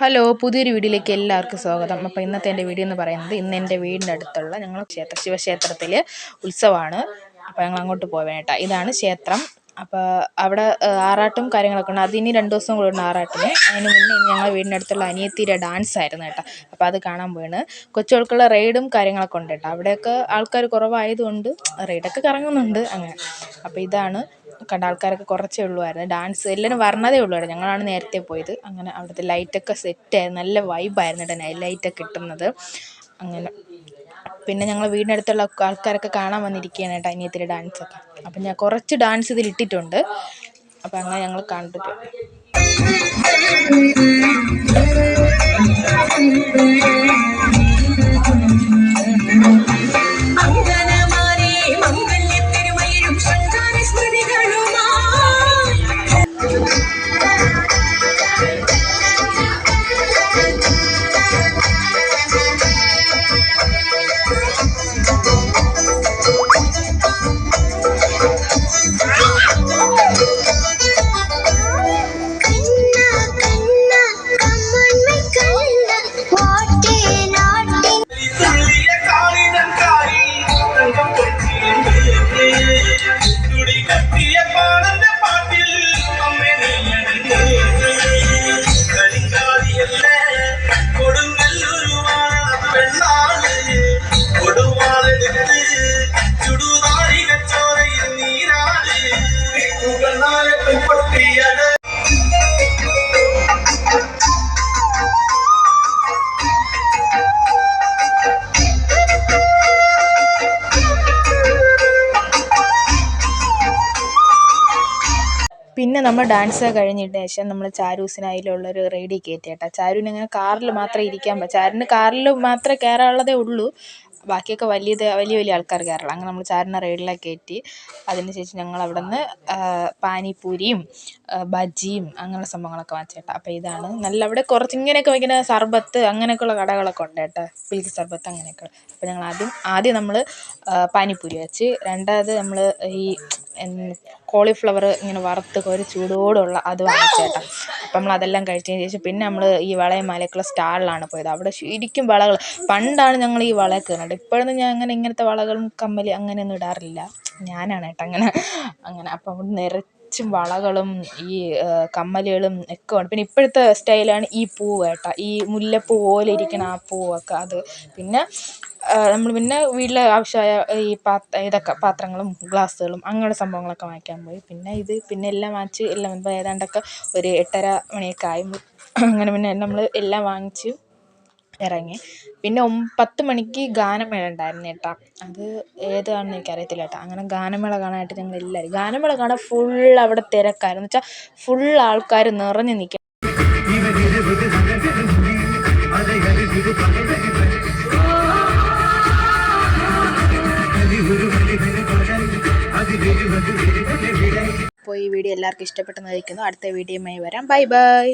Hello പുതിയൊരു വീഡിയോയിലേക്ക് എല്ലാവർക്കും സ്വാഗതം. അപ്പോൾ ഇന്നത്തെ എന്റെ വീഡിയോ എന്ന് പറയുന്നത് ഇന്ന് എന്റെ വീടിന്റെ അടുത്തുള്ള ഞങ്ങൾ ക്ഷേത്ര ശിവക്ഷേത്രത്തിൽ ഉത്സവമാണ് അപ്പോൾ ഞങ്ങൾ അങ്ങോട്ട് പോവേണ്ട ഇതാണ് ക്ഷേത്രം. അപ്പോൾ അവിടെ ആറാട്ടും കാര്യങ്ങളൊക്കെ ഉണ്ട്. അതിനി രണ്ട് ദിവസം കൂടെ ഉണ്ട് ആറാട്ടിന്. അതിന് മുന്നേ ഞങ്ങൾ വീടിന്റെ അടുത്തുള്ള അനിയത്തിയുടെ ഡാൻസ് ആയിരുന്നു കേട്ടോ. അപ്പോൾ അത് കാണാൻ പോയാണ് കൊച്ചുകൾക്കുള്ള റൈഡും കാര്യങ്ങളൊക്കെ ഉണ്ട് കേട്ടോ. അവിടെയൊക്കെ ആൾക്കാർ കുറവായതുകൊണ്ട് റൈഡൊക്കെ കറങ്ങുന്നുണ്ട് അങ്ങനെ. അപ്പോൾ ഇതാണ് കണ്ട ആൾക്കാരൊക്കെ കുറച്ചേ ഉള്ളുമായിരുന്നു ഡാൻസ് എല്ലാവരും വരണതേ ഉള്ളൂ ഞങ്ങളാണ് നേരത്തെ പോയത്. അങ്ങനെ അവിടുത്തെ ലൈറ്റൊക്കെ സെറ്റായിരുന്നു നല്ല വൈബായിരുന്നു കേട്ടോ നൈറ്റ് ലൈറ്റൊക്കെ കിട്ടുന്നത്. അങ്ങനെ പിന്നെ ഞങ്ങൾ വീടിനടുത്തുള്ള ആൾക്കാരൊക്കെ കാണാൻ വന്നിരിക്കുകയാണ് കേട്ടോ അനിയത്തിന്റെ ഡാൻസൊക്കെ അപ്പം ഞാൻ കുറച്ച് ഡാൻസ് ഇതിലിട്ടിട്ടുണ്ട് അപ്പം അങ്ങനെ ഞങ്ങൾ കണ്ടിട്ട്. Hallelujah. പിന്നെ നമ്മൾ ഡാൻസ് കഴിഞ്ഞിട്ട് ശേഷം നമ്മൾ ചാരൂസിനായാലുള്ളൊരു റെഡി കയറ്റി കേട്ടോ. ചാരുവിന് അങ്ങനെ കാറിൽ മാത്രമേ ഇരിക്കാൻ പറ്റും ചാരുവിന് കാറിൽ മാത്രമേ കയറാനുള്ളതേ ഉള്ളൂ. ബാക്കിയൊക്കെ വലിയ വലിയ വലിയ ആൾക്കാർ കയറുള്ളൂ അങ്ങനെ നമ്മൾ ചാരുവിനെ റൈഡിലൊക്കെ കയറ്റി അതിന് ശേഷം ഞങ്ങൾ അവിടെ നിന്ന് പാനിപ്പൂരിയും ബജിയും അങ്ങനെയുള്ള സംഭവങ്ങളൊക്കെ വാങ്ങിച്ചു കേട്ടോ. അപ്പോൾ ഇതാണ്. നല്ല അവിടെ കുറച്ച് ഇങ്ങനെയൊക്കെ വയ്ക്കുന്ന സർബത്ത് അങ്ങനെയൊക്കെയുള്ള കടകളൊക്കെ ഉണ്ട് കേട്ടോ. പിൽക്ക് സർബത്ത് അങ്ങനെയൊക്കെ. അപ്പോൾ ഞങ്ങൾ ആദ്യം ആദ്യം നമ്മൾ പാനിപ്പൂരി വെച്ച്. രണ്ടാമത് നമ്മൾ ഈ കോളിഫ്ലവർ ഇങ്ങനെ വറുത്ത് ഒരു ചൂടോടുള്ള അത് വാങ്ങിച്ചേട്ടാ അപ്പം നമ്മൾ അതെല്ലാം കഴിച്ചതിന് ശേഷം പിന്നെ നമ്മൾ ഈ വളയും മലയ്ക്കുള്ള സ്റ്റാളിലാണ് പോയത്. അവിടെ ശരിക്കും വളകൾ പണ്ടാണ് ഞങ്ങൾ ഈ വള കയറുന്നത് ഇപ്പോഴൊന്നും ഞാൻ അങ്ങനെ ഇങ്ങനത്തെ വളകളും കമ്മലി അങ്ങനെയൊന്നും ഇടാറില്ല. ഞാനാണ് കേട്ടോ അങ്ങനെ അങ്ങനെ. അപ്പം നിറച്ചും വളകളും ഈ കമ്മലുകളും ഒക്കെ ഉണ്ട്. പിന്നെ ഇപ്പോഴത്തെ സ്റ്റൈലാണ് ഈ പൂവ് കേട്ടോ ഈ മുല്ലപ്പൂ പോലെ ഇരിക്കുന്ന ആ പൂവൊക്കെ അത്. പിന്നെ നമ്മൾ പിന്നെ വീട്ടിലെ ആവശ്യമായ ഈ ഇതൊക്കെ പാത്രങ്ങളും ഗ്ലാസ്സുകളും അങ്ങനെയുള്ള സംഭവങ്ങളൊക്കെ വാങ്ങിക്കാൻ പോയി. പിന്നെ ഇത് പിന്നെ എല്ലാം വാങ്ങിച്ച് എല്ലാം ഇപ്പോൾ ഏതാണ്ടൊക്കെ ഒരു എട്ടര മണിയൊക്കെ ആയി. അങ്ങനെ പിന്നെ നമ്മൾ എല്ലാം വാങ്ങിച്ച് ഇറങ്ങി. പിന്നെ പത്ത് മണിക്ക് ഗാനമേള ഉണ്ടായിരുന്നു കേട്ടോ. അത് ഏതാണെന്ന് എനിക്കറിയത്തില്ല കേട്ടോ. അങ്ങനെ ഗാനമേള കാണാനായിട്ട് ഞങ്ങൾ എല്ലാവരും ഗാനമേള കാണാൻ ഫുൾ അവിടെ തിരക്കായിരുന്നു. വെച്ചാൽ ഫുൾ ആൾക്കാർ നിറഞ്ഞു നിൽക്കുക അപ്പോൾ ഈ വീഡിയോ എല്ലാവർക്കും ഇഷ്ടപ്പെട്ടെന്ന് വയ്ക്കുന്നു അടുത്ത വീഡിയോയുമായി വരാം. Bye bye.